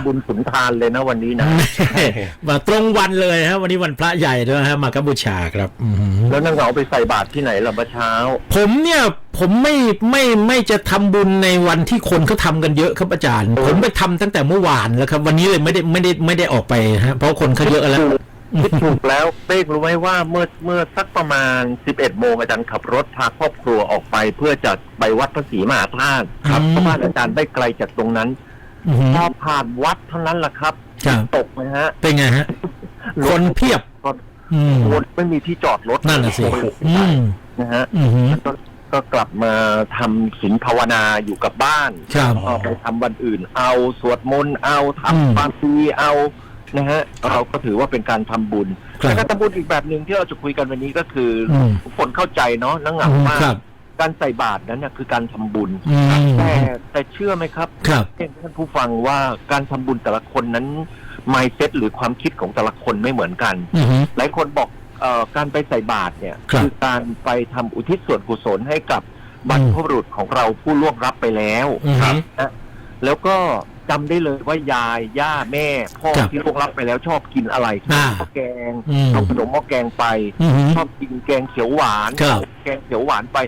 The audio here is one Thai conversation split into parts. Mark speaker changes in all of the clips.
Speaker 1: ำบุญสุนทานเลยนะวันนี้นะ
Speaker 2: มาตรงวันเลยฮะวันนี้วันพระใหญ่ด้วยฮะมากัมพูชาครับอืม
Speaker 1: แล้วนางเหงาไปใส่บาตรที่ไหนล่ะเมื่อเช้า
Speaker 2: ผมเนี่ยผมไม่ไม่ไม่จะทำบุญในวันที่คนเขาทำกันเยอะครับอาจารย์ ผมไปทำตั้งแต่เมื่อวานแล้วครับ วันนี้เลยไม่ได้ไม่ได้ไม่ได้ออกไปฮะเพราะคนเขาเยอะแล้ว
Speaker 1: คิดถูกแล้วเป้กรู้ไหมว่าเมื่อเมื่อสักประมาณ 11 โมงอาจารย์ขับรถพาครอบครัวออกไป เพื่อจะไปวัดพระศรีมหาธาตุครับ
Speaker 2: อืม
Speaker 1: เพราะบ้านอาจารย์ได้ไกลจากตรงนั้น
Speaker 2: อืม
Speaker 1: พอผ่านวัดเท่านั้นแหละครับ
Speaker 2: ครับ
Speaker 1: ตกนะฮะ
Speaker 2: เป็นไงฮะ คนเพียบ
Speaker 1: รถ
Speaker 2: อืม
Speaker 1: รถไม่มีที่จอดรถ
Speaker 2: นั่นน่ะสิอืม
Speaker 1: นะฮะ
Speaker 2: อืม
Speaker 1: ก็ก็กลับมาทำศีลภาวนาอยู่กับบ้าน
Speaker 2: ครับ
Speaker 1: ก็ไปทำวันอื่น เอาสวดมนต์เอา
Speaker 2: อืม
Speaker 1: ทำบางทีเอานะฮะเราก็ถือว่าเป็นการทำบุญ
Speaker 2: ครับ
Speaker 1: แล้วก็ทำบุญอีกแบบหนึ่งที่เราจะคุยกันวันนี้ก็คืออ
Speaker 2: ม
Speaker 1: ทุกคนเข้าใจเนาะนังหงา
Speaker 2: อืม
Speaker 1: ว่า
Speaker 2: ครับ
Speaker 1: การใส่บาตรนั้นเนี่ยคือการทำบุญ
Speaker 2: อืม
Speaker 1: แต่แต่เชื่อไหมครับ
Speaker 2: ครับ
Speaker 1: ท่านผู้ฟังว่าการทำบุญแต่ละคนนั้น mindset หรือความคิดของแต่ละคนไม่เหมือนกัน
Speaker 2: อืม
Speaker 1: หลายคนบอกเอ่อการไปใส่บาตรเนี่ย
Speaker 2: ครับ
Speaker 1: อการไปทำอุทิศส่วนกุศลให้กับบรรพบุรุษของเราผู้ล่วงรับไปแล้ว
Speaker 2: อืม
Speaker 1: นะแล้วก็จำได้เลยว่ายาย ย่าแม่ พ่อ
Speaker 2: ครับ
Speaker 1: ที่ล่วงรับไปแล้วชอบกินอะไร
Speaker 2: อ่า
Speaker 1: ข้าวแกง
Speaker 2: อืม
Speaker 1: เอาขนมหม้อแกงไป
Speaker 2: อืม
Speaker 1: ชอบกินแกงเขียวหวาน
Speaker 2: ครับ
Speaker 1: เอาแกงเขียวหวานไป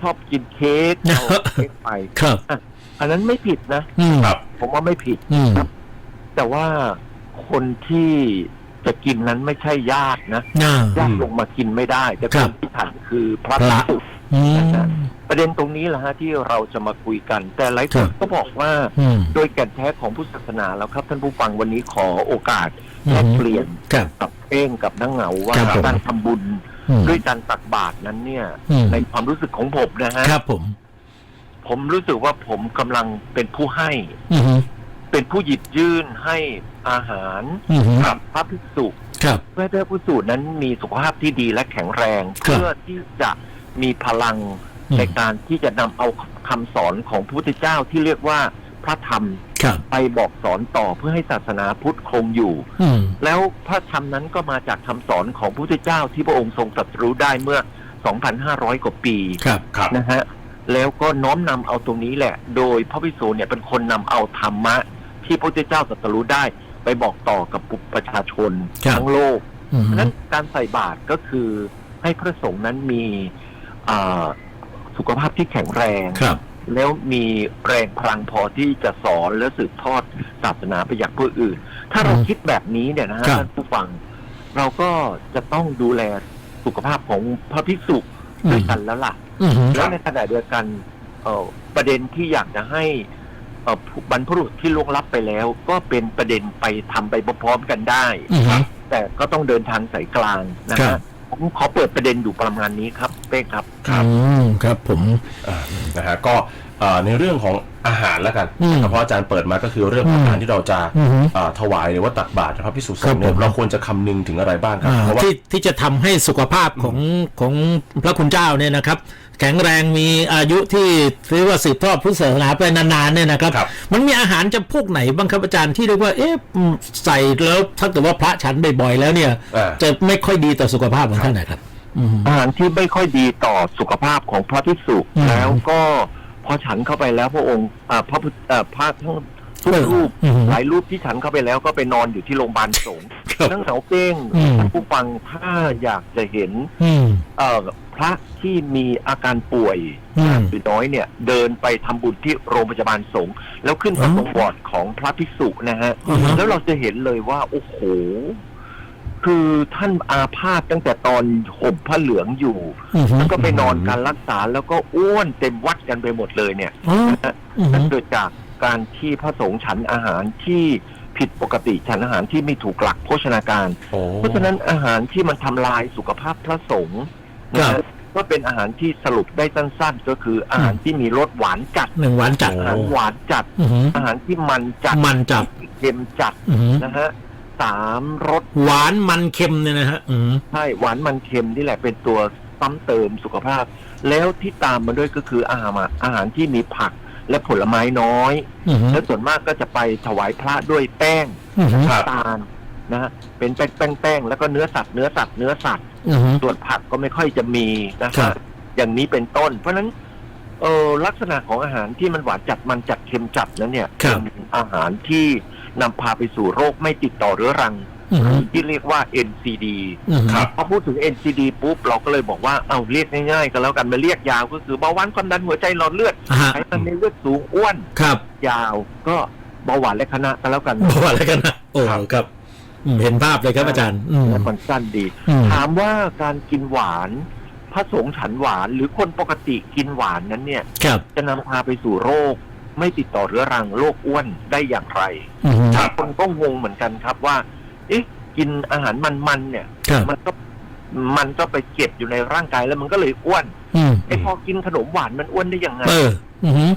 Speaker 1: ชอบกินเค้กเอาเค้กไป
Speaker 2: ครับ
Speaker 1: อันนั้นไม่ผิดนะ
Speaker 2: อืม
Speaker 3: ครับ
Speaker 1: ผมว่าไม่ผิด
Speaker 2: อืม
Speaker 1: แต่ว่าคนที่จะกินนั้นไม่ใช่ญาตินะ
Speaker 2: น่า
Speaker 1: ญาติลงมากินไม่ได้ แต่
Speaker 2: ค
Speaker 1: ครับ นที่ฉันคือพระ
Speaker 2: พระ
Speaker 1: ภิกษุ
Speaker 2: อืม
Speaker 1: ประเด็นตรงนี้แหละฮะที่เราจะมาคุยกัน แต่หลายค
Speaker 2: ครั
Speaker 1: น
Speaker 2: บ
Speaker 1: ก็บอกว่า
Speaker 2: อืม
Speaker 1: โดยแก่นแท้ของพุทธศาสนาแล้วครับ ท่านผู้ฟังวันนี้ขอโอกาส
Speaker 2: อืม
Speaker 1: แลกเปลี่ยน
Speaker 2: ครับ
Speaker 1: กับเอ้งกับนังเหงาว่า
Speaker 2: ครับผม
Speaker 1: การทำบุญ
Speaker 2: อืม
Speaker 1: ด้วยการตักบาตรนั้นเนี่ย
Speaker 2: อืม
Speaker 1: ในความรู้สึกของผมนะฮะ
Speaker 2: ครับผม
Speaker 1: ผมรู้สึกว่าผมกำลังเป็นผู้ให้
Speaker 2: อืม
Speaker 1: เป็นผู้หยิบยื่นให้อาหาร
Speaker 2: อืม
Speaker 1: กับพระภิกษุ
Speaker 2: ครับ
Speaker 1: เพื่อให้พระภิกษุนั้นมีสุขภาพที่ดีและแข็งแรง
Speaker 2: ครับ
Speaker 1: เพื่อที่จะมีพลัง
Speaker 2: อืม
Speaker 1: ในการที่จะนำเอาคำสอนของพระพุทธเจ้าที่เรียกว่า พระธรรม
Speaker 2: ครับไป
Speaker 1: ไปบอกสอนต่อเพื่อให้ศาสนาพุทธคงอยู่
Speaker 2: อืม
Speaker 1: แล้วพระธรรมนั้นก็มาจากคำสอนของพระพุทธเจ้าที่พระองค์ทรงตรัสรู้ได้เมื่อ 2,500 กว่าปี
Speaker 2: ครับ
Speaker 3: ครับ
Speaker 1: นะฮะแล้วก็น้อมนำเอาตรงนี้แหละ โดยพระภิกษุเนี่ยเป็นคนนำเอาธรรมะ ที่พระพุทธเจ้าตรัสรู้ได้ ไปบอกต่อกับประชาชน
Speaker 2: ครับ
Speaker 1: ทั้งโลก
Speaker 2: อืม
Speaker 1: เพราะฉะนั้นการใส่บาตรก็คือให้พระสงฆ์นั้นมีอ่าสุขภาพที่แข็งแรง
Speaker 2: ครับ
Speaker 1: แล้วมีแรงพลังพอที่จะสอนและสืบทอดศาสนาไปอย่างผู้อื่น ถ้าเรา
Speaker 2: อืม
Speaker 1: คิดแบบนี้เนี่ยนะฮะ
Speaker 2: ครับ
Speaker 1: ท่านผู้ฟัง เราก็จะต้องดูแลสุขภาพของพระภิกษุ
Speaker 2: อืม
Speaker 1: ด้วยกันแล้วล่ะ
Speaker 2: อืม
Speaker 1: แล้วในขณะเดียวกันเอ่อประเด็นที่อยากจะให้เอ่อบรรพบุรุษที่ล่วงลับไปแล้ว ก็เป็นประเด็นไปทำไปพร้อมๆกันได้
Speaker 2: อืม
Speaker 1: แต่ก็ต้องเดินทางสายกลางนะ
Speaker 2: ครั
Speaker 1: ฮะ
Speaker 2: บ
Speaker 1: ผมขอเปิดประเด็นอยู่ประมาณนี้ครับเป้ครับ
Speaker 3: ครับ
Speaker 2: อืมครับผม
Speaker 3: อ่านะฮะก็เอ่อ ในเรื่องของอาหารแล้วกัน
Speaker 2: อืม
Speaker 3: นะครับเพราะอาจารย์เปิดมาก็คือเรื่องของ
Speaker 2: อืม
Speaker 3: อาหารที่เราจะ
Speaker 2: อืม
Speaker 3: เอ่อถวายหรือว่าตักบาตรพระพิสุส
Speaker 2: ครั
Speaker 3: ง
Speaker 2: บ
Speaker 3: ฆ์เนี่ย
Speaker 2: ผม
Speaker 3: เราควรจะคำนึงถึงอะไรบ้างครับ
Speaker 2: อ่า
Speaker 3: เพราะว่า
Speaker 2: ที่ที่จะทำให้สุขภาพของของพระคุณเจ้าเนี่ยนะครับ แข็งแรงมีอายุที่เรียกว่าสืบทอดพุทธศาสนาไปนานๆเนี่ยนะครับ
Speaker 3: ครับ
Speaker 2: มันมีอาหารจำพวกไหนบ้างครับอาจารย์ที่เรียกว่าเอ๊ะอืมใส่แล้วถ้าเกิดว่าพระฉันบ่อยๆแล้วเนี่ย
Speaker 3: อ่า
Speaker 2: จะไม่ค่อยดีต่อสุขภาพของท่านนะครับอืม
Speaker 1: อาหารที่ไม่ค่อยดีต่อสุขภาพของพระภิกษุ
Speaker 2: อืม
Speaker 1: แล้วก็ พอฉันเข้าไปแล้วพระองค์อ่าพระพุทธอ่าพระทั้งทุก
Speaker 2: เออ
Speaker 1: รูป
Speaker 2: อืม
Speaker 1: หลายรูปที่ฉันเข้าไปแล้วก็ไปนอนอยู่ที่โรงพยาบาลสงฆ์
Speaker 2: ครับ
Speaker 1: ทั้งเสาเป้ง
Speaker 2: อืม
Speaker 1: ท่านผู้ฟังถ้าอยากจะเห็น
Speaker 2: อืม
Speaker 1: เอ่อพระที่มีอาการป่วย
Speaker 2: อืม
Speaker 1: หรือน้อยเนี่ย เดินไปทำบุญที่โรงพยาบาลสงฆ์แล้วขึ้นไป
Speaker 2: อ๋อ
Speaker 1: ตรงบอร์ดของพระภิกษุนะฮะ
Speaker 2: อือฮะ
Speaker 1: แล้วเราจะเห็นเลยว่า โอ้โห คือท่านอาพาธตั้งแต่ตอนห่มผ้าเหลืองอยู่
Speaker 2: อืม
Speaker 1: แล้วก็ไปนอนการรักษาแล้วก็อ้วนเต็มวัดกันไปหมดเลยเนี่ย
Speaker 2: อ๋อ
Speaker 1: นะฮะ
Speaker 2: อืม
Speaker 1: นั่นเกิดจากการที่พระสงฆ์ฉันอาหารที่ผิดปกติฉันอาหารที่ไม่ถูกหลักโภชนาการ
Speaker 3: โอ้
Speaker 1: เพราะฉะนั้นอาหารที่มันทำลายสุขภาพพระสงฆ์นะ
Speaker 2: ครั
Speaker 1: ฮะ
Speaker 2: บ
Speaker 1: ก็เป็นอาหารที่สรุปได้สั้นๆ ก็คืออาหารที่มีรสหวานจัด
Speaker 2: หนึ่งหวานจัด
Speaker 1: อาหารหวานจัด
Speaker 2: อืม
Speaker 1: อาหารที่มันจัด
Speaker 2: มันจัด
Speaker 1: เค็มจัด
Speaker 2: อืม
Speaker 1: นะฮะ สามรส
Speaker 2: หวานมันเค็มเนี่ยนะฮะอืม
Speaker 1: ใช่หวานมันเค็มนี่แหละเป็นตัวซ้ำเติมสุขภาพ แล้วที่ตามมาด้วยก็คืออาหารอาหารที่มีผักและผลไม้น้อย
Speaker 2: อืม
Speaker 1: และส่วนมากก็จะไปถวายพระด้วยแป้ง
Speaker 2: อืม
Speaker 3: ครับ
Speaker 1: ตาลนะฮะเป็นแป้งแป้งแป้งแล้วก็เนื้อสัตว์เนื้อสัตว์เนื้อสัตว์
Speaker 2: อืม
Speaker 1: ส่วนผักก็ไม่ค่อยจะมีนะ
Speaker 2: ครั
Speaker 1: ฮะ
Speaker 2: บ
Speaker 1: อย่างนี้เป็นต้น เพราะฉะนั้นเออลักษณะของอาหารที่มันหวานจัดมันจัดเค็มจัดนั้นเนี่ย
Speaker 2: ครับ
Speaker 1: เป็นอาหารที่ นำพาไปสู่โรคไม่ติดต่อเรื้อรัง
Speaker 2: อืม
Speaker 1: ที่เรียกว่า NCD
Speaker 2: อืม
Speaker 3: ครับ
Speaker 1: พอพูดถึง NCD ปุ๊บเราก็เลยบอกว่าเอาเรียกง่ายๆ ก็แล้วกันมาเรียกยาวก็คือเบาหวานความดันหัวใจหลอดเลือด
Speaker 2: อ่าฮะ
Speaker 1: ไขมันในเลือดสูงอ้วน
Speaker 2: ครับ
Speaker 1: ยาวก็เบาหวานและคณะก็แล้วกัน
Speaker 2: บอกอะไรกันนะโอ้
Speaker 3: ครับ
Speaker 2: ครับอืมเห็นภาพเลยครับอาจารย์อืม
Speaker 1: และมันสั้นดี
Speaker 2: อืม
Speaker 1: ถามว่าการกินหวานพระสงฆ์ฉันหวานหรือคนปกติกินหวานนั้นเนี่ย
Speaker 2: ครับ
Speaker 1: จะนำพาไปสู่โรค ไม่ติดต่อเรื้อรังโรคอ้วนได้อย่างไร
Speaker 2: อืม
Speaker 3: ครับ
Speaker 1: คนก็งงเหมือนกันครับว่า เอ๊ะ กินอาหารมันๆเนี่ย
Speaker 2: ครับ
Speaker 1: มันก็มันก็ไปเก็บอยู่ในร่างกายแล้วมันก็เลยอ้วน
Speaker 2: อืม
Speaker 1: ไอ้พอกินขนมหวานมันอ้วนได้ยังไง
Speaker 2: เอออืม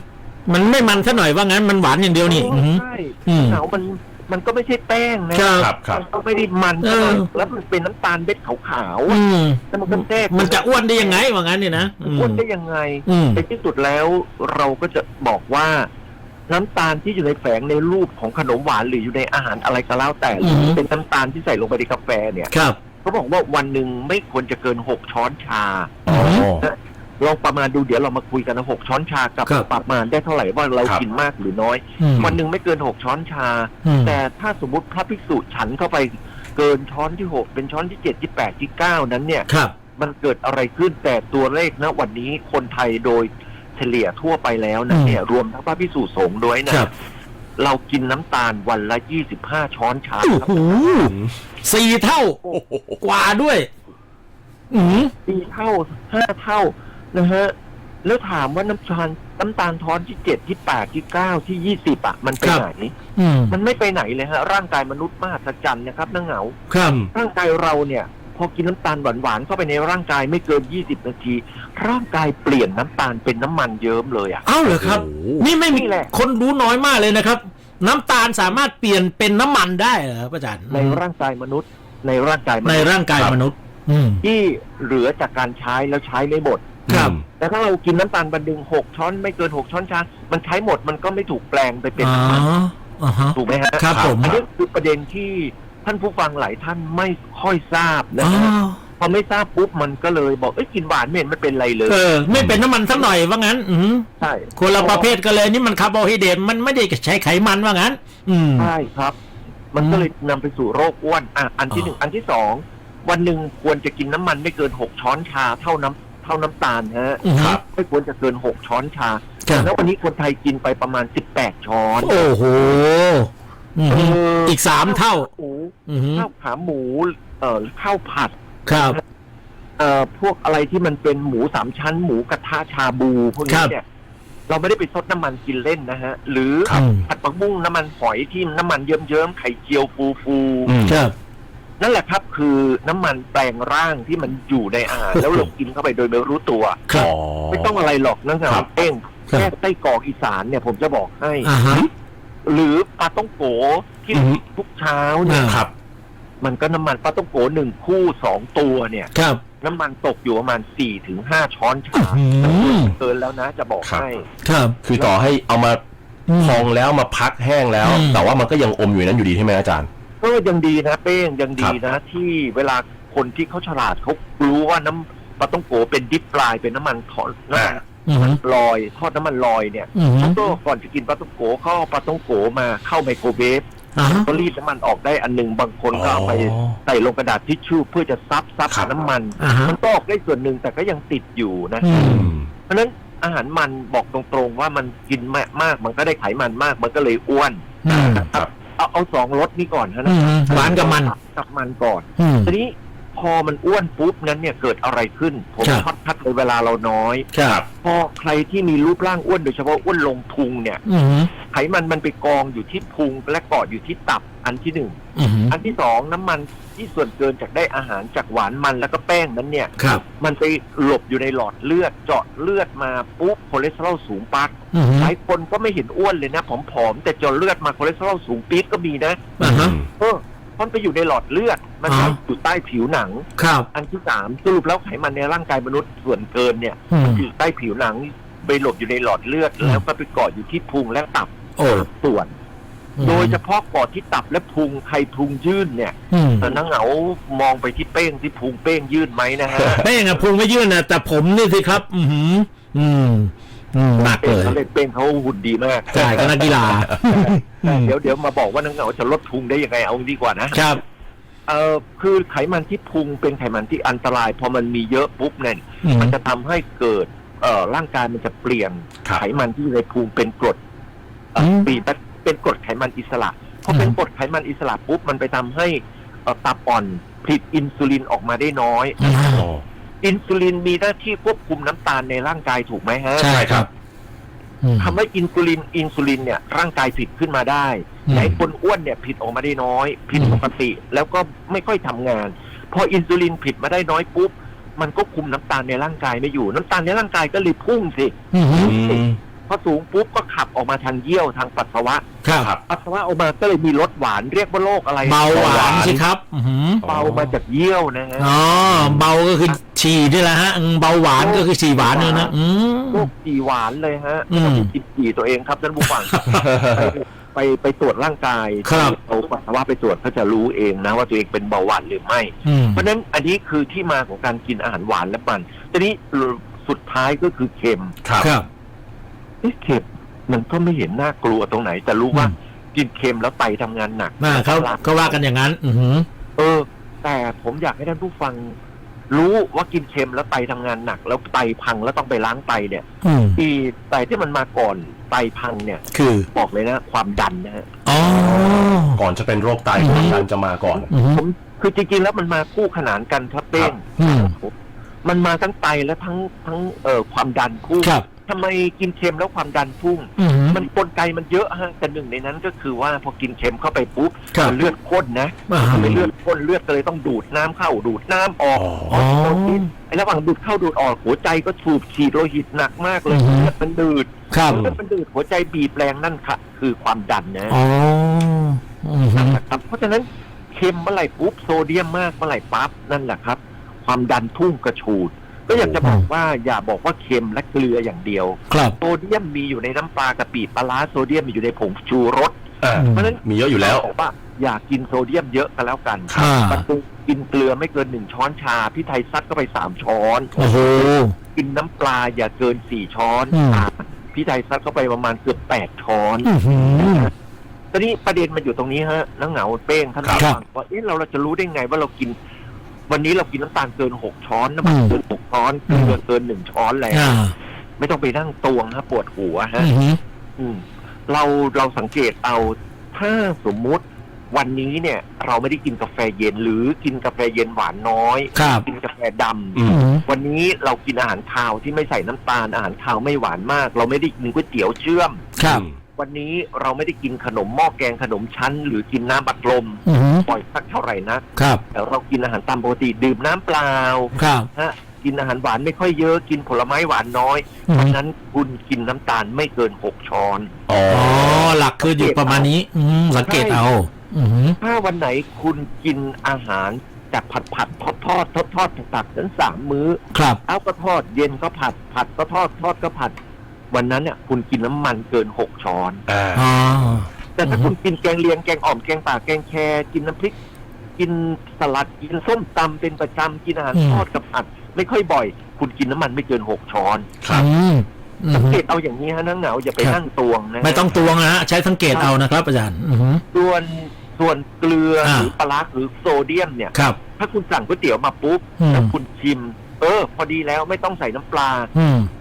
Speaker 2: มันไม่มันซะหน่อยว่างั้นมันหวานอย่างเดียวนี่
Speaker 1: โอ้
Speaker 2: อืม
Speaker 1: ใช่
Speaker 2: อืม
Speaker 1: เหนามัน มันก็ไม่ใช่แป้งนะครับ
Speaker 3: ครับครับ
Speaker 1: มันก็ไม่ได้มัน
Speaker 2: เออ
Speaker 1: แล้วมันเป็นน้ำตาลเม็ดขาวๆ
Speaker 2: อื
Speaker 1: อะ
Speaker 2: ม
Speaker 1: แล้วมันก็แทรก
Speaker 2: มันจะอ้วนได้ยังไงว่างั้นเนี่ยนะอืม
Speaker 1: อ้วนได้ยังไง
Speaker 2: อืม
Speaker 1: ในที่สุดแล้วเราก็จะบอกว่า น้ำตาลที่อยู่ในแฝงในรูปของขนมหวานหรืออยู่ในอาหารอะไรก็แล้วแต่หรือเป็นน้ำตาลที่ใส่ลงไปในกาแฟเนี่ย
Speaker 2: ครับ
Speaker 1: เขาบอกว่าวันหนึ่งไม่ควรจะเกินหกช้อนชา
Speaker 3: อ๋อ
Speaker 1: ลองประมาณดูเดี๋ยวเรามาคุยกันนะหกช้อนชากับ
Speaker 2: ครับ
Speaker 1: ประมาณได้เท่าไหร่ว่าเรา
Speaker 3: ครับ
Speaker 1: กินมากหรือน้อย
Speaker 2: อืม
Speaker 1: วันหนึ่งไม่เกินหกช้อนชา
Speaker 2: อืม
Speaker 1: แต่ถ้าสมมติพระภิกษุฉันเข้าไปเกินช้อนที่หกเป็นช้อนที่เจ็ดที่แปดที่เก้านั้นเนี่ย
Speaker 2: ครับ
Speaker 1: มันเกิดอะไรขึ้นแต่ตัวเลขนะวันนี้คนไทยโดยเฉลี่ยทั่วไปแล้วนะเนี่ยรวมทั้งพระภิกษุสงฆ์ด้วยนะ
Speaker 2: ครับ
Speaker 1: เรากินน้ำตาลวันละยี่สิบห้าช้อนชา
Speaker 2: โอ้
Speaker 1: ครับ
Speaker 2: โหสี่เท่ากว่าด้วย อืม
Speaker 1: สี่เท่าห้าเท่า นะฮะแล้วถามว่าน้ำตาลน้ำตาลท้อนที่เจ็ดที่แปดที่เก้าที่ยี่สิบอะมันไป
Speaker 2: ครับ
Speaker 1: ไหน
Speaker 2: อืม
Speaker 1: มันไม่ไปไหนเลยฮะ ร่างกายมนุษย์มหัศจรรย์นะครับนางเหงา
Speaker 2: ครับ
Speaker 1: ร่างกายเราเนี่ย พอกินน้ำตาลหวานๆเข้าไปในร่างกายไม่เกิน20นาที ร่างกายเปลี่ยนน้ำตาลเป็นน้ำมันเยิ้มเลยอะ
Speaker 2: เอ้าเหรอครับ
Speaker 3: โอ้โห
Speaker 2: นี่ไม่มี
Speaker 1: นี่แหละ
Speaker 2: คนรู้น้อยมากเลยนะครับ น้ำตาลสามารถเปลี่ยนเป็นน้ำมันได้เหรอครับอาจารย์
Speaker 1: ในร่างกายมนุษย์ ในร่างกายม
Speaker 2: ใน
Speaker 1: นุษย์
Speaker 2: ร่างกาย
Speaker 3: ครับ
Speaker 2: มนุษย์ อืม
Speaker 1: ที่เหลือจากการใช้แล้วใช้ไม่หมด
Speaker 2: ครับ
Speaker 1: แต่ถ้าเรากินน้ำตาลบันดึงหกช้อนไม่เกินหกช้อนชา มันใช้หมดมันก็ไม่ถูกแปลงไปเป็น
Speaker 2: อ๋อ
Speaker 1: น้ำมัน
Speaker 2: อ่าฮะ
Speaker 1: ถูกไหมฮะ
Speaker 2: ครับผม
Speaker 1: อันนี้คือประเด็นที่ท่านผู้ฟังหลายท่านไม่ค่อยทราบนะ
Speaker 2: อ๋อ
Speaker 1: ฮะพอไม่ทราบปุ๊บมันก็เลยบอกเอ้ยกินหวานไม่เห็นมันเป็นไรเลย
Speaker 2: เออ ไม่เป็นน้ำมันสักหน่อยว่างั้น อืม
Speaker 1: ใช่
Speaker 2: คนละประเภทกันเลยนี่มันคาร์โบไฮเดรตมันไม่ได้ใช้ไขมันว่างั้น อืม
Speaker 1: ใช่ครับ มันก็เลยนำไปสู่โรคอ้วนอะอันที่
Speaker 2: อ๋อ
Speaker 1: หนึ่งอันที่สองวันหนึ่งควรจะกินน้ำมันไม่เกินหกช้อนชาเท่าน้ำเท่าน้ำตาลฮะ
Speaker 2: อืม
Speaker 3: ครับ
Speaker 1: ไม่ควรจะเกินหกช้อนชา
Speaker 2: ครับ
Speaker 1: แล้ววันนี้คนไทยกินไปประมาณสิบแปดช้อน
Speaker 2: โอ้โหอืม
Speaker 1: เออ
Speaker 2: อีกสามเท่า
Speaker 1: หมู
Speaker 2: อืม
Speaker 1: ข้าวขาหมูเอ่อข้าวผัด
Speaker 2: ครับ
Speaker 1: เอ่อพวกอะไรที่มันเป็นหมูสามชั้น หมูกระทะชาบูพวก
Speaker 2: ครั
Speaker 1: นี้
Speaker 2: บ
Speaker 1: เนี่ยเราไม่ได้ไปซดน้ำมันกินเล่นนะฮะ หรือ
Speaker 2: ครับ
Speaker 1: ผัดปักบุ้งน้ำมันหอยที่น้ำมันเยิ้มๆไข่เจียวฟูฟูๆ
Speaker 3: อืม
Speaker 2: ครับ
Speaker 1: นั่นแหละครับคือน้ำมันแปลงร่างที่มันอยู่ในอาหาร แล้วเรากินเข้าไปโดยไม่รู้ตัว
Speaker 2: ครับ
Speaker 3: อ๋อ
Speaker 1: ไม่ต้องอะไรหรอกนั่น
Speaker 3: ครั
Speaker 1: แหะ
Speaker 3: บ
Speaker 1: เอง
Speaker 2: ครับ
Speaker 1: แค่ไส้กรอกอีสานเนี่ยผมจะบอกให้
Speaker 2: อ่าฮะ
Speaker 1: หรือปลาต้องโกที่
Speaker 3: อือฮึ
Speaker 1: ทุกเช้าเนี่ย
Speaker 2: อ่า
Speaker 3: ครับ
Speaker 1: มันก็น้ำมันปลาต้องโกหนึ่งคู่สองตัวเนี่ย
Speaker 2: ครับ
Speaker 1: น้ำมันตกอยู่ประมาณสี่ถึงห้าช้อนชา
Speaker 2: อืม
Speaker 1: เกินแล้วนะจะบอก
Speaker 3: ครับ
Speaker 1: ให้
Speaker 2: ครับ
Speaker 3: คือต่อให้เอามา
Speaker 2: อืม
Speaker 3: พองแล้วมาพักแห้งแล้ว
Speaker 2: อืม
Speaker 3: แต่ว่ามันก็ยังอมอยู่ในนั้นอยู่ดีใช่ไหมอาจารย์
Speaker 1: ก็ยังดีนะเป้งยังดี
Speaker 3: ครับ
Speaker 1: นะ ที่เวลาคนที่เขาฉลาดเขารู้ว่าน้ำปลาต้องโกเป็นดิฟปลายเป็นน้ำมันทอดน้ำมัน
Speaker 2: อืม
Speaker 1: ลอยทอดน้ำมันลอยเนี่ย
Speaker 2: อืม
Speaker 1: เขาก็ก่อนจะกินปลาต้องโกเขาเอาปลาต้องโกมาเข้าไมโครเวฟ
Speaker 2: อ่าฮะ
Speaker 1: ก็รีดน้ำมันออกได้อันหนึ่งบางคนก็เอาไปใส่ลงกระดาษทิชชู่เพื่อจะซับซับ
Speaker 3: ครับ
Speaker 1: น้ำมัน
Speaker 2: อ่าฮะ
Speaker 1: มันก็ออกได้ส่วนหนึ่งแต่ก็ยังติดอยู่นะ
Speaker 2: อื
Speaker 3: อื
Speaker 2: ม
Speaker 3: ม
Speaker 1: เพราะฉะนั้นอาหารมันบอกตรงๆว่ามันกินมากๆมันก็ได้ไขมันมาก มันก็เลยอ้วน
Speaker 2: อืม
Speaker 3: ครับ
Speaker 1: เอาเอาสองรสนี้ก่อนนะ
Speaker 2: อืมหวานกับมัน
Speaker 1: กับมันก่อน
Speaker 2: อืม
Speaker 1: ทีนี้ พอมันอ้วนปุ๊บนั้นเนี่ยเกิดอะไรขึ้น ผม
Speaker 2: ครับ
Speaker 1: ช็อตคัดเลยเวลาเราน้อย
Speaker 2: ครับ
Speaker 1: พอใครที่มีรูปร่างอ้วนโดยเฉพาะอ้วนลงพุงเนี่ย
Speaker 2: อืม
Speaker 1: ไขมันมันไปกองอยู่ที่พุงและเกาะอยู่ที่ตับอันที่หนึ่ง
Speaker 2: อืม
Speaker 1: อันที่สองน้ำมันที่ส่วนเกินจากได้อาหารจากหวานมันแล้วก็แป้งนั้นเนี่ย
Speaker 2: ครับ
Speaker 1: มันไปหลบอยู่ในหลอดเลือดเจาะเลือดมาปุ๊บคอเลสเตอรอลสูงปัก
Speaker 2: อืม
Speaker 1: หลายคนก็ไม่เห็นอ้วนเลยนะผอมๆแต่เจาะเลือดมาคอเลสเตอรอลสูงปี๊ดก็มีนะ
Speaker 2: อ่าฮะ
Speaker 1: เออ มันไปอยู่ในหลอดเลือด มัน
Speaker 2: อ่า
Speaker 1: อยู่ใต้ผิวหนัง
Speaker 2: ครับ
Speaker 1: อันที่สามสรุปแล้วไขมันในร่างกายมนุษย์ส่วนเกินเนี่ย
Speaker 2: อืม
Speaker 1: อยู่ใต้ผิวหนัง ไปหลบอยู่ในหลอดเลือด
Speaker 2: อืม
Speaker 1: แล้วก็ไปเกาะอยู่ที่พุงและตับ
Speaker 2: โอ้
Speaker 1: ส่วน โดยเฉพาะเกาะที่ตับและพุงใครพุงยื่นเนี่ย
Speaker 2: อืม
Speaker 1: แต่นังเหงามองไปที่เป้งที่พุงเป้งยื่นไหมนะฮะ
Speaker 2: ไม่ยังไงพุงไม่ยื่นนะแต่ผมนี่สิครับ อืมอืมอืม หนัก
Speaker 1: เป็น
Speaker 2: เลย
Speaker 1: เขาเล่นเป็นเขาหุ่นดีมาก
Speaker 2: ใช่ก็นักกีฬา
Speaker 1: แต่เดี๋ยวเดี๋ยวมาบอกว่านังเหงาจะลดพุงได้ยังไงเอาดีกว่านะครับเออคือไขมันที่พุงเป็นไขมันที่อันตราย พอมันมีเยอะปุ๊บเนี่ย
Speaker 2: อืม
Speaker 1: มันจะทำให้เกิดเอ่อร่างกายมันจะเปลี่ยน
Speaker 3: ครับ
Speaker 1: ไขมันที่อยู่ในพุงเป็นกรดเอ่อ
Speaker 2: อืม
Speaker 1: ปีเป็นเป็นกรดไขมันอิสระพอเป็น
Speaker 2: อืม
Speaker 1: กรดไขมันอิสระปุ๊บมันไปทำให้เอ่อตับอ่อนผลิตอินซูลินออกมาได้น้อย
Speaker 2: อ่า
Speaker 3: อ๋อ
Speaker 1: อินซูลินมีหน้าที่ควบคุมน้ำตาลในร่างกายถูกไหมฮะ
Speaker 2: ใช่ครับอืม
Speaker 1: คำว่าอินซูลินอินซูลินเนี่ยร่างกายผลิตขึ้นมาได้
Speaker 2: อืม
Speaker 1: แต่ไอ้คนอ้วนเนี่ยผิดออกมาได้น้อย ผิด
Speaker 2: อืม
Speaker 1: ปกติแล้วก็ไม่ค่อยทำงาน พออินซูลินผิดมาได้น้อยปุ๊บมันก็คุมน้ำตาลในร่างกายไม่อยู่น้ำตาลในร่างกายก็เลยพุ่งสิ
Speaker 2: อืม
Speaker 3: อืม
Speaker 1: พอสูงปุ๊บก็ขับออกมาทางเยี่ยวทางปัสสาวะ
Speaker 2: ครับ
Speaker 3: ครับ
Speaker 1: ปัสสาวะออกมาก็เลยมีรสหวานเรียกว่าโรคอะไร
Speaker 2: เบาหวา
Speaker 3: เบาหวานน
Speaker 2: สิครับอือหือ
Speaker 1: เบามาจากเยี่ยวนะฮะ
Speaker 2: อ๋อเบาก็คือฉี่นี่แหละฮะอืมเบาหวานก็คือฉี่หวานเนี่ยนะอืม
Speaker 1: โรคจีหวานเลยฮะ
Speaker 2: อืม
Speaker 1: ต้องไปกินจีตัวเองครับท่านผู้ฟังไปไปไปตรวจร่างกาย
Speaker 2: ครับ
Speaker 1: เอาปัสสาวะไปตรวจก็จะรู้เองนะว่าตัวเองเป็นเบาหวานหรือไม่
Speaker 2: อืม
Speaker 1: เพราะฉะนั้นอันนี้คือที่มาของการกินอาหารหวานและมันทีนี้สุดท้ายก็คือเค็ม
Speaker 3: ครับ
Speaker 2: ครับ
Speaker 1: เอ๊ะเค็มมันก็ไม่เห็นน่ากลัวตรงไหน แต่รู้ว่า
Speaker 2: อืม
Speaker 1: กินเค็มแล้วไตทำงานหนัก
Speaker 2: น่าเขาเขาว่ากันอย่างนั้นอือหือ
Speaker 1: เออ แต่ผมอยากให้ท่านผู้ฟัง รู้ว่ากินเค็มแล้วไตทำงานหนัก แล้วไตพังแล้วต้องไปล้างไตเนี่ย
Speaker 2: อืม
Speaker 1: อีไตที่มันมาก่อนไตพังเนี่ย
Speaker 2: คือ
Speaker 1: บอกเลยนะ ความดันนะฮะ
Speaker 2: อ๋อ
Speaker 3: ก่อนจะเป็นโรคไต
Speaker 2: อืม
Speaker 3: ความดันจะมาก่อน
Speaker 2: อือหือ
Speaker 1: ผมคือจริงๆแล้วมันมาคู่ขนานกันครับเป้ง
Speaker 2: อื ม
Speaker 1: มันมาทั้งไตและทั้งทั้งเอ่อความดันพุ่ง
Speaker 2: ครับ
Speaker 1: ทำไมกินเค็มแล้วความดันพุ่ง
Speaker 2: อือหือ
Speaker 1: มันกลไกมันเยอะฮะแต่หนึ่งในนั้นก็คือว่าพอกินเค็มเข้าไปปุ๊บ
Speaker 2: ครับ
Speaker 1: มันเลือดข้นนะ
Speaker 2: อ่า
Speaker 1: ทำให้เลือดข้นเลือดก็เลยต้องดูดน้ำเข้าดูดน้ำออก
Speaker 3: อ๋อ
Speaker 1: ออกซิเจนไอ้ระหว่างดูดเข้าดูดออกหัวใจก็สูบฉีดโลหิตหนักมากเลย
Speaker 2: อือฮึ
Speaker 1: เลือดมันดืด
Speaker 2: ครับ
Speaker 1: เลือดมันดืดหัวใจบีบแรงนั่นค่ะ คือความดันนะ
Speaker 2: อ๋ออือหือ
Speaker 1: นะครับเพราะฉะนั้นเค็มเมื่อไหร่ปุ๊บโซเดียมมากเมื่อไหร่ปั๊บนั่นแหละครับ ความดันพุ่งกระฉูด ก็อยากจะบอกว่าอย่าบอกว่าเค็มและเกลืออย่างเดียว
Speaker 2: ครับ
Speaker 1: โซเดียมมีอยู่ในน้ำปลากะปิปลาร้าโซเดียมมีอยู่ในผงชูรส
Speaker 3: อ่า
Speaker 2: อืม
Speaker 1: เพราะฉะนั้น
Speaker 3: มีเยอะอยู่แล้ว
Speaker 1: บอกว่าอย่ากินโซเดียมเยอะกันแล้วกัน
Speaker 2: อ่า
Speaker 1: มันต้องกินเกลือไม่เกินหนึ่งช้อนชาพี่ไทยซัดเข้าไปสามช้อน
Speaker 2: โอ้โห
Speaker 1: กินน้ำปลาอย่าเกินสี่ช้อน
Speaker 2: อืม
Speaker 1: อ่าพี่ไทยซัดเข้าไปประมาณเกือบแปดช้อน
Speaker 2: อือหือ
Speaker 1: ตอนนี้ประเด็นมันอยู่ตรงนี้ฮะน้ำเหงาเป้งท่านผู้
Speaker 2: ครับ
Speaker 1: ฟังว่าเอ๊ะเราเราจะรู้ได้ไงว่าเรากิน วันนี้เรากินน้ำตาลเกินหกช้อนน้ำมัน
Speaker 2: อืม
Speaker 1: เกินหกช้อนเกลือเกินหนึ่งช้อนแล้ว
Speaker 2: อ่า
Speaker 1: ไม่ต้องไปนั่งตวงฮะปวดหัวฮะ
Speaker 2: อือหือ
Speaker 1: อืมเราเราสังเกตเอาถ้าสมมุติวันนี้เนี่ย เราไม่ได้กินกาแฟเย็นหรือกินกาแฟเย็นหวานน้อย
Speaker 2: ครับ
Speaker 1: กินกาแฟดำ
Speaker 3: อื
Speaker 2: อื
Speaker 3: ม
Speaker 2: อหือ
Speaker 1: วันนี้เรากินอาหารคาวที่ไม่ใส่น้ำตาลอาหารคาวไม่หวานมาก เราไม่ได้กินก๋วยเตี๋ยวเชื่อม
Speaker 2: ครับ
Speaker 1: วันนี้เราไม่ได้กินขนมหม้อแกงขนมชั้น หรือกินน้ำบัดลม
Speaker 2: อือหือ
Speaker 1: บ่อยสักเท่าไหร่นะครับ แต่เรากินอาหารตามปกติดื่มน้ำเปล่า
Speaker 2: ครับ
Speaker 1: ฮะกินอาหารหวานไม่ค่อยเยอะกินผลไม้หวานน้อย
Speaker 2: อือ
Speaker 1: เพ
Speaker 2: หื
Speaker 1: ราะ
Speaker 2: อ
Speaker 1: ฉะนั้นคุณกินน้ำตาลไม่เกินหกช้อน
Speaker 3: อ๋อ
Speaker 2: อ๋อ หลักคืออยู่ประมาณนี้ อืมสังเกตเอา อือหือ
Speaker 1: ถ้าวันไหนคุณกินอาหารจากผัดผัดทอดทอดทอดทอดตักๆนั้นสามมื้อ
Speaker 2: ครับ
Speaker 1: เช้าก็ทอดเย็นก็ผัดผัดก็ทอดทอดก็ผัด วันนั้นเนี่ยคุณกินน้ำมันเกินหกช้อน
Speaker 3: อ่า
Speaker 2: อ๋อ
Speaker 1: แต่ถ้า
Speaker 2: อือฮึ
Speaker 1: คุณกินแกงเลียงแกงอ่อมแกงป่าแกงแคกินน้ำพริก กินสลัดกินส้มตำเป็นประจำกินอาหารทอดกับผัดไม่ค่อยบ่อย คุณกินน้ำมันไม่เกินหกช้อน
Speaker 3: ครับ
Speaker 2: อืมอื
Speaker 1: สั
Speaker 2: องหื
Speaker 1: เก
Speaker 2: อ
Speaker 1: ตเอาอย่างนี้ฮะนั่งเหงาอย่าไป
Speaker 2: ครับ
Speaker 1: นั่งตวงนะฮะ
Speaker 2: ไม่ต้องตวงนะฮะใช้สังเกตเอานะครับอาจารย์ อือหือ
Speaker 1: ส่วนส่วนเกลือ
Speaker 2: อ่า
Speaker 1: หรือปลาร้าหรือโซเดียมเนี่ย
Speaker 2: ครับ
Speaker 1: ถ้าคุณสั่งก๋วยเตี๋ยวมาปุ๊บ
Speaker 2: อืม
Speaker 1: แล้วคุณชิม เออ พอดีแล้วไม่ต้องใส่น้ำปลา
Speaker 2: อืม
Speaker 1: นะ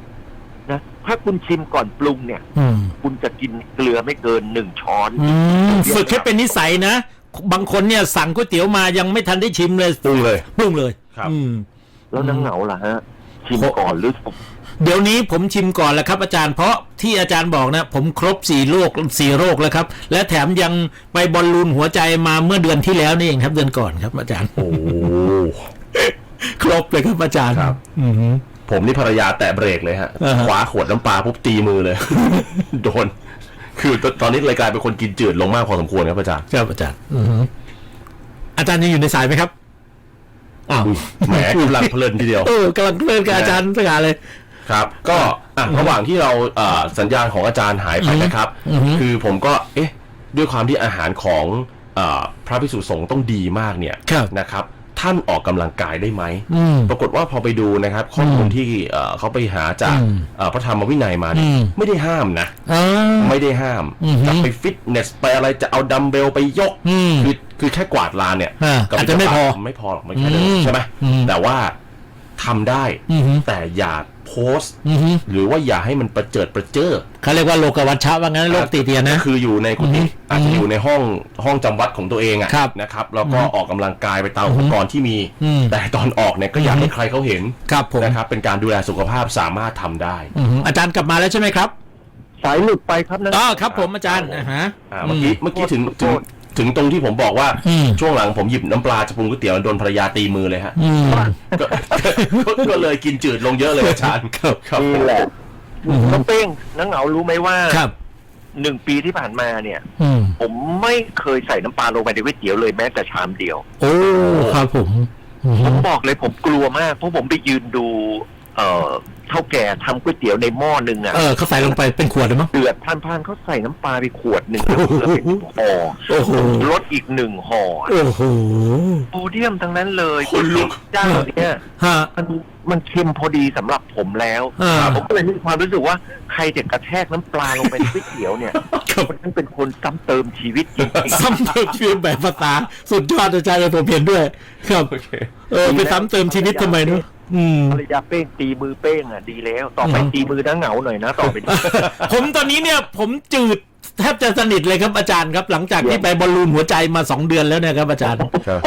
Speaker 1: ถ้าคุณชิมก่อนปรุงเนี่ย
Speaker 2: อืม
Speaker 1: คุณจะกินเกลือไม่เกินหนึ่งช้อน
Speaker 2: อืมฝึกให้เป็นนิสัยนะ บางคนเนี่ยสั่งก๋วยเตี๋ยวมายังไม่ทันได้ชิมเลย
Speaker 3: ปรุงเลย
Speaker 2: ปรุงเลย
Speaker 3: ครับ
Speaker 2: อืม
Speaker 1: แล้วนั่งเหงาล่ะฮะ ชิมก่อนหรือ
Speaker 2: เดี๋ยวนี้ผมชิมก่อนแล้วครับ อาจารย์เพราะที่อาจารย์บอกนะผมครบสี่โรคสี่โรคแล้วครับ และแถมยังไปบอลลูนหัวใจมาเมื่อเดือนที่แล้วนี่เองครับ เดือนก่อนครับ อาจารย์
Speaker 3: โอ้
Speaker 2: ครบเลยครับอาจารย์
Speaker 3: ครับ
Speaker 2: อือหือ
Speaker 3: ผมนี่ภรรยาแตะเบรกเลยฮะ
Speaker 2: อ่าฮะ
Speaker 3: คว้าขวดน้ำปลาปุ๊บตีมือเลย โดน คือตตอนนี้รายการเป็นคนกินจืดลงมากพอสมควรครับอาจารย์
Speaker 2: ครับอาจารย์อือหืออาจารย์ยังอยู่ในสายไหมครับอ้าว
Speaker 3: อุ๊ยแหมกำลังเพลินทีเดียว
Speaker 2: เออกำลังเพลินกับอาจารย์สกาเลย
Speaker 3: ครับ ก็อะระหว่างที่เราเอ่อสัญญาณของอาจารย์หายไปนะครับ
Speaker 2: อือฮึ
Speaker 3: คือผมก็ เอ๊ะ ด้วยความที่อาหารของเอ่อพระพิสุสงฆ์ต้องดีมากเนี่ย
Speaker 2: ครับ
Speaker 3: นะครับ ท่านออกกำลังกายได้ไหม
Speaker 2: อืม
Speaker 3: ปรากฏว่าพอไปดูนะครับ ข้อมูล
Speaker 2: อืม
Speaker 3: ที่เอ่อเขาไปหาจาก
Speaker 2: อืม
Speaker 3: เอ่อพระธรรมวินัยมาเนี่ย
Speaker 2: อืม
Speaker 3: ไม่ได้ห้ามนะ
Speaker 2: อ่า
Speaker 3: ไม่ได้ห้าม
Speaker 2: อือฮึ
Speaker 3: จะไปฟิตเนสไปอะไรจะเอาดัมเบลไปยก
Speaker 2: อืม
Speaker 3: คือคือแค่กวาดลานเนี่ย
Speaker 2: อ่า
Speaker 3: กับ
Speaker 2: อาจจะไม่พอ
Speaker 3: ไม่พอหรอกไม่แค่นั้น
Speaker 2: อืม
Speaker 3: ใช่ไหม
Speaker 2: อืม
Speaker 3: แต่ว่าทำได้
Speaker 2: อือหือ
Speaker 3: แต่อย่า โพสต์
Speaker 2: อือหือ
Speaker 3: หรือว่าอย่าให้มันประเจิดประเจิอ
Speaker 2: เขาเรียกว่าโลกวัชชะว่างั้นโลกติเตียนนะ
Speaker 3: ก็คืออยู่ในกุฏิ
Speaker 2: อืม
Speaker 3: อาจจะอยู่ในห้องห้องจำวัดของตัวเองอะ
Speaker 2: ครับ
Speaker 3: นะครับแล้วก็
Speaker 2: อืม
Speaker 3: ออกกำลังกายไปตามอุปกรณ์ที่มี
Speaker 2: อืม
Speaker 3: แต่ตอนออกเนี่ยก็อยากให้ใครเขาเห็น
Speaker 2: ครับผม
Speaker 3: นะครับเป็นการดูแลสุขภาพสามารถทำได้
Speaker 2: อือหืออาจารย์กลับมาแล้วใช่ไหมครับ
Speaker 1: สายหลุดไปครับนะ
Speaker 2: อ๋อครับผมอาจารย์อ่าฮะ
Speaker 3: อ่าเมื่อกี้เมื่อกี้ถึงถึง ถึงตรงที่ผมบอกว่า
Speaker 2: อืม
Speaker 3: ช่วงหลังผมหยิบน้ำปลาจะปรุงก๋วยเตี๋ยวโดนภรรยาตีมือเลยฮะ
Speaker 2: อืม
Speaker 3: ก็ก็ก็เลยกินจืดลงเยอะเลยอาจารย์ครับครับ
Speaker 1: นี่แหละ
Speaker 2: อืม
Speaker 1: น้องเป้งนังเหงารู้ไหมว่า
Speaker 2: ครับ
Speaker 1: หนึ่งปีที่ผ่านมาเนี่ย
Speaker 2: อืม
Speaker 1: ผมไม่เคยใส่น้ำปลาลงไปในก๋วยเตี๋ยวเลยแม้แต่ชามเดียว
Speaker 2: โอ้ครับผมอือ
Speaker 1: ผ
Speaker 2: หื
Speaker 1: ม
Speaker 2: อ
Speaker 1: บอกเลยผมกลัวมากเพราะผมไปยืนดู เอ่อเท่าแก่ทำก๋วยเตี๋ยวในหม้อหนึ่งอะ
Speaker 2: เออเขาใส่ลงไปเป็นขวดเลยมั้ง
Speaker 1: เดือดพันพันๆเขาใส่น้ำปลาไปขวดหนึ่งแล้วเหลือเป็นห่อ
Speaker 2: โอ้โห
Speaker 1: รสอีกหนึ่งห่อ
Speaker 2: โอ้โห
Speaker 1: โซเดียมทั้งนั้นเลย
Speaker 3: คนลุก
Speaker 1: เจ้าเนี่ย
Speaker 2: ฮะ
Speaker 1: มันมันเค็มพอดีสำหรับผมแล้ว
Speaker 2: อ่า
Speaker 1: ผมก็เลยมีความรู้สึกว่าใครจะกระแทกน้ำปลาลงไปในก๋วยเตี๋ยวเนี่ย
Speaker 2: ครับ
Speaker 1: คนนั้นเป็นคนซ้ำเติมชีวิตจริง
Speaker 2: ซ้ำเติมชีวิตแบบภาษา สุดยอดอาจารย์ผมเห็นด้วย ครับ
Speaker 3: โอเค
Speaker 2: เออไปซ้ำเติมชีวิตทำไมเนอะ อืม
Speaker 1: ๆภรรยาเป้งตีมือเป้งอะดีแล้ว ต่อไป
Speaker 2: อืม
Speaker 1: ตีมือน้าเหงาหน่อยนะต่อไปนี้
Speaker 2: ผมตอนนี้เนี่ย ผมจืด แทบจะสนิทเลยครับอาจารย์ครับ หลังจากที่ไปบอลลูนหัวใจมาสองเดือนแล้วเนี่ยครับอาจารย์
Speaker 3: ครับ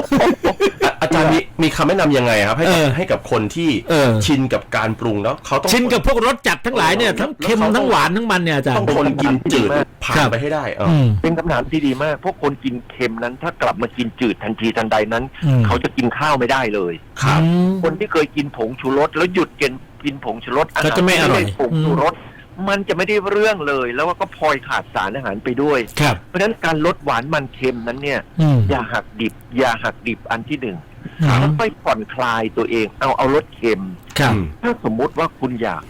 Speaker 3: อะอาจารย์มีมีคำแนะนำยังไงครับ ให้กับ
Speaker 2: เออ
Speaker 3: ให้กับคนที่
Speaker 2: เออ
Speaker 3: ชินกับการปรุงแล้วเขาต้อง
Speaker 2: ชินกับพวกรสจัดทั้งหลายเนี่ยทั้งเค็มทั้งหวานทั้งมันเนี่ยอาจาร
Speaker 3: ต้อ
Speaker 2: ย์
Speaker 3: งคนกินจืดผ่า
Speaker 2: ครั
Speaker 3: น
Speaker 2: บ
Speaker 3: ไปให้ได้เออ
Speaker 2: อืม
Speaker 1: เป็นคำถามที่ดีมากเพราะคนกินเค็มนั้น ถ้ากลับมากินจืดทันทีทันใดนั้น
Speaker 2: อืม
Speaker 1: เขาจะกินข้าวไม่ได้เลย
Speaker 3: ครับ
Speaker 2: อืม
Speaker 1: คนที่เคยกินผงชูรสแล้วหยุดกินกินผงชูรสอาหาร
Speaker 2: ก็จะไม่อร่อย
Speaker 1: ที่ผงชูรส มันจะไม่ได้เรื่องเลย แล้วก็พลอยขาดสารอาหารไปด้วย
Speaker 2: ครับ
Speaker 1: เพราะฉะนั้นการลดหวานมันเค็มนั้นเนี่ย
Speaker 2: อืม
Speaker 1: อย่าหักดิบ อย่าหักดิบอันที่หนึ่ง
Speaker 2: ครับ
Speaker 1: ค่อยๆผ่อนคลายตัวเอง เอาเอาลดเค็ม
Speaker 2: ครับ
Speaker 3: อืม
Speaker 1: ถ้าสมมุติว่าคุณอยาก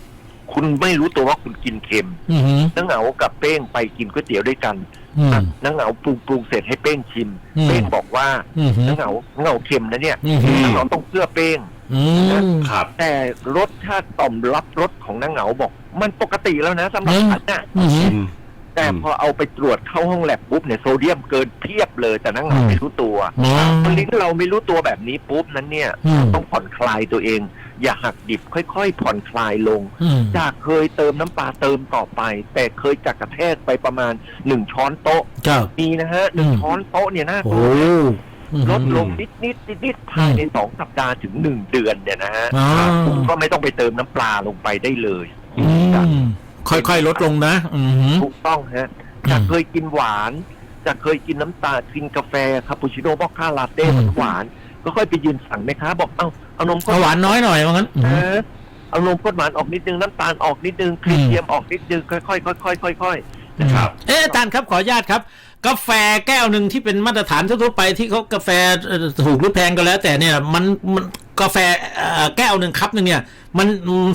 Speaker 1: คุณไม่รู้ตัวว่าคุณกินเค็ม
Speaker 2: อืม
Speaker 1: น้าเหงากับเป้งไปกินก๋วยเตี๋ยวด้วยกัน
Speaker 2: อืม
Speaker 1: น้าเหงาปรุงปรุงเสร็จให้เป้งชิม
Speaker 2: อืม
Speaker 1: เป้งบอกว่า
Speaker 2: อืม
Speaker 1: น้าเหงาน้าเหงาเค็มนะเนี่ย
Speaker 2: อืม
Speaker 1: น้าเหงาต้องเชื่อเป้ง
Speaker 2: อืม
Speaker 3: ครับ
Speaker 1: แต่รสชาติต่อมรับรสของน้าเหงาบอก มันปกติแล้วนะสำหรับ
Speaker 2: อืม
Speaker 1: ฉันน่ะ
Speaker 2: อืม
Speaker 3: ชิน
Speaker 1: แต่
Speaker 3: อืม
Speaker 1: พอเอาไปตรวจเข้าห้องแลบปุ๊บเนี่ยโซเดียมเกินเพียบเลยแต่น้าเหงา
Speaker 2: อืม
Speaker 1: ไม่รู้ตัว
Speaker 2: อ๋อ
Speaker 1: พอลิ้นเราไม่รู้ตัวแบบนี้ปุ๊บนั้นเนี่ย
Speaker 2: อืม
Speaker 1: ต้องผ่อนคลายตัวเอง อย่าหักดิบค่อย ๆ ผ่อนคลายลง
Speaker 2: อืม
Speaker 1: จากเคยเติมน้ำปลาเติมต่อไป แต่เคยจักกระแทกไปประมาณหนึ่งช้อนโต๊ะ
Speaker 2: ครับ
Speaker 1: มีนะฮะหนึ่ง
Speaker 2: อืม
Speaker 1: ช้อนโต๊ะเนี่ยน่าก
Speaker 2: โอ้
Speaker 1: ลัว
Speaker 2: อืม
Speaker 1: ลดลงนิดนิดนิดนิดๆภายในสองสัปดาห์ถึงหนึ่งเดือนเนี่ยนะฮะ
Speaker 2: อ๋อ
Speaker 1: คุณก็ไม่ต้องไปเติมน้ำปลาลงไปได้เลย
Speaker 2: อืมค่อยๆ ลดลงนะ อืม
Speaker 1: ถูกต้องฮะ
Speaker 2: อืม
Speaker 1: จากเคยกินหวานจากเคยกินน้ำตาลกินกาแฟคาปูชิโน่บอคค่าลาเต้
Speaker 2: อืม
Speaker 1: หวานก็ค่อยไปยืนสั่งแม่ค้าบอกเอ้าเอานมข้น
Speaker 2: เอาหวานน้อยหน่อยว่างั้นอื
Speaker 1: เอ
Speaker 2: ม
Speaker 1: อเอานมข้นหวานออกนิดนึงน้ำตาลออกนิดนึงครีมเทียมออกนิดนึงค่อยๆค่อยๆค่อยๆ
Speaker 3: นะครับ
Speaker 2: เอ๊ะอาจารย์ครับขออนุญาตครับ กาแฟแก้วหนึ่งที่เป็นมาตรฐานทั่วๆไปที่เขากาแฟเอ่อถูกหรือแพงก็แล้ว แต่เนี่ยมันมันกาแฟเอ่อแก้วหนึ่งคัพหนึ่งเนี่ย มัน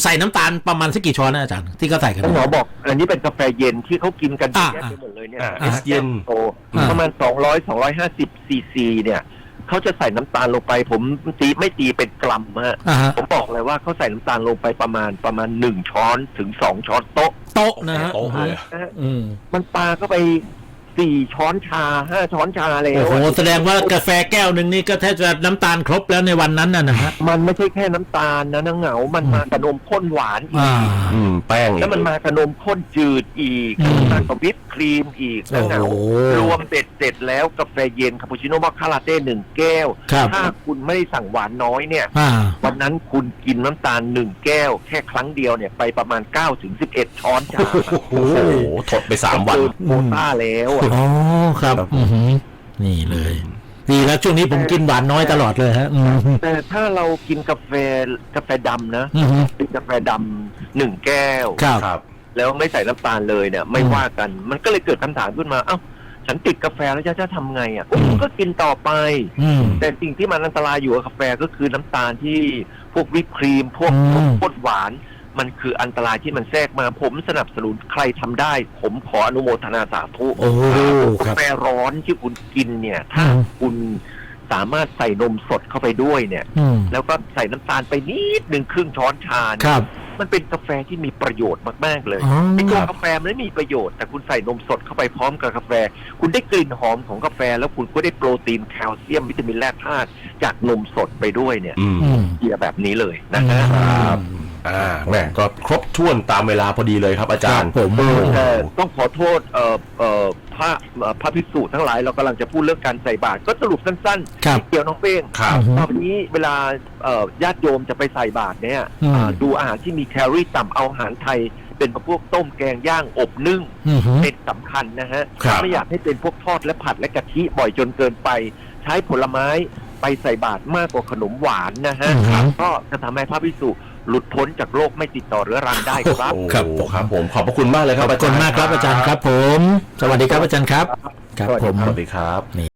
Speaker 2: ใส่น้ำตาลประมาณสักกี่ช้อนนะอาจารย์ที่เขาใส่กัน
Speaker 1: ท่านหมอบอก อันนี้เป็นกาแฟเย็นที่เขากินกันเย
Speaker 2: อ่า
Speaker 1: อะแยะไปหมดเลยเนี่ย
Speaker 3: อ่า
Speaker 1: นะ
Speaker 3: เอสเย็น
Speaker 1: โต
Speaker 2: อ่า
Speaker 1: ประมาณ200 250ซีซีเนี่ย เขาจะใส่น้ำตาลลงไป ผมตีไม่ตีเป็นกรัมฮะ
Speaker 2: อ่าฮะ
Speaker 1: ผมบอกเลยว่าเขาใส่น้ำตาลลงไปประมาณประมาณหนึ่งช้อนถึงสองช้อนโต๊ะ
Speaker 2: โต๊ะนะฮะ
Speaker 3: โต๊ะเลย
Speaker 1: นะฮะ
Speaker 2: อืม
Speaker 1: มันปาเข้าไป สี่ช้อนชาห้าช้อนชาแล้
Speaker 2: โอ้
Speaker 1: ว
Speaker 2: โหแสดงว่ากาแฟแก้วหนึ่งนี่ก็แทบจะน้ำตาลครบแล้วในวันนั้นน่ะนะฮะ
Speaker 1: มันไม่ใช่แค่น้ำตาลนะน้าเหงา มันมากับนมข้นหวานอี
Speaker 2: อ่า
Speaker 1: ก
Speaker 3: อืม แป้งอีก
Speaker 1: แล้วมันมากับนมข้นจืดอีก
Speaker 2: อืม
Speaker 1: มากับวิปครีมอีกน้าเหงา
Speaker 2: โอ้โห
Speaker 1: รวมเสร็จเสร็จแล้วกาแฟเย็นคาปูชิโน่มอคคาลาเต้หนึ่งแก้ว
Speaker 2: ครับ
Speaker 1: ถ้าคุณไม่ได้สั่งหวานน้อยเนี่ย
Speaker 2: อ่า
Speaker 1: วันนั้นคุณกินน้ำตาลหนึ่งแก้ว แค่ครั้งเดียวเนี่ยไปประมาณ9ถึง11 ช้อนชา
Speaker 3: โอ้โหทดไปสามวัน
Speaker 1: เกิโควต้าแล้วอะ
Speaker 2: อ๋อครับ
Speaker 3: ครับ
Speaker 2: อือหือนี่เลย ดีแล้วช่วงนี้ผมกินหวานน้อยตลอดเลยฮะ อืม
Speaker 1: แต่ถ้าเรากินกาแฟกาแฟดำนะ
Speaker 2: อือหือ
Speaker 1: เป็นกาแฟดำหนึ่งแก้ว
Speaker 2: ครับ
Speaker 3: ครับ
Speaker 1: แล้วไม่ใส่น้ำตาลเลยเนี่ย ไม่
Speaker 2: อืม
Speaker 1: ว่ากัน มันก็เลยเกิดคำถามขึ้นมา เอ้า ฉันติดกาแฟแล้วจะจะทำไงอะอุ๊ย
Speaker 2: อืม
Speaker 1: ก็กินต่อไป
Speaker 2: อืม
Speaker 1: แต่สิ่งที่มันอันตรายอยู่กับกาแฟก็คือน้ำตาลที่พวกวิปครีม พวก
Speaker 2: อืม
Speaker 1: พวกหวาน มันคืออันตรายที่มันแทรกมา ผมสนับสนุนใครทำได้ ผมขออนุโมทนาสาธุ
Speaker 2: โอ้ค
Speaker 1: กา
Speaker 2: รับ
Speaker 1: แฟร้อนที่คุณกินเนี่ย ถ้า
Speaker 2: อืม
Speaker 1: คุณสามารถใส่นมสดเข้าไปด้วยเนี่ย
Speaker 2: อืม
Speaker 1: แล้วก็ใส่น้ำตาลไปนิดหนึ่งครึ่งช้อนชา
Speaker 2: ค
Speaker 1: เนี่ย
Speaker 2: รับ
Speaker 1: มันเป็นกาแฟที่มีประโยชน์มากๆเลย
Speaker 2: อ๋อ
Speaker 1: ไอ้ตัว
Speaker 3: ครับ
Speaker 1: กาแฟมันไม่มีประโยชน์แต่คุณใส่นมสดเข้าไปพร้อมกับกาแฟ คุณได้กลิ่นหอมของกาแฟ แล้วคุณก็ได้โปรตีนแคลเซียมวิตามินแร่ธาตุจากนมสดไปด้วยเนี่ย
Speaker 3: อืม
Speaker 2: อืม
Speaker 1: เกียร์แบบนี้เลยนะฮะ
Speaker 3: ครับอ่าแหม่ก็ครบถ้วนตามเวลาพอดีเลยครับอาจารย์
Speaker 2: ครับผม
Speaker 3: โอ้โห
Speaker 1: แต่ต้องขอโทษเอ่อเอ่อ พระเอ่อพระภิกษุทั้งหลายเรากำลังจะพูดเรื่องการใส่บาตรก็สรุปสั้น
Speaker 2: ครับ
Speaker 1: ๆเกี่ยวน้องเป้ง
Speaker 3: ครับ
Speaker 2: อืม
Speaker 1: ตอนนี้เวลาเอ่อญาติโยมจะไปใส่บาตรเนี่ย
Speaker 2: อืม
Speaker 1: อ่าดูอาหารที่มีแคลอรี่ต่ำเอาอาหารไทยเป็นพวกต้มแกงย่างอบนึ่ง
Speaker 2: อืม
Speaker 1: เป็นสำคัญนะฮะ
Speaker 3: ครับ
Speaker 1: ไม่อยากให้เป็นพวกทอดและผัดและกะทิบ่อยจนเกินไป ใช้ผลไม้ไปใส่บาตรมากกว่าขนมหวานนะฮะ
Speaker 2: อืมครับ
Speaker 1: ก็จะทำให้พระภิกษุ หลุดพ้นจากโรคไม่ติดต่อเรื้อรังได้ครับ
Speaker 3: โอ้
Speaker 2: ครับ
Speaker 3: โห
Speaker 2: ผม
Speaker 3: ครับผมขอบพระคุณมากเลยค
Speaker 2: ข
Speaker 3: รั
Speaker 2: อ
Speaker 3: บบอา
Speaker 2: คุ
Speaker 3: จาร
Speaker 2: ณ
Speaker 3: ย์
Speaker 2: มากครับอาจารย์ครับผม สวัสดีครับอาจารย์ครับ ครับผม
Speaker 3: สวัสดีครับ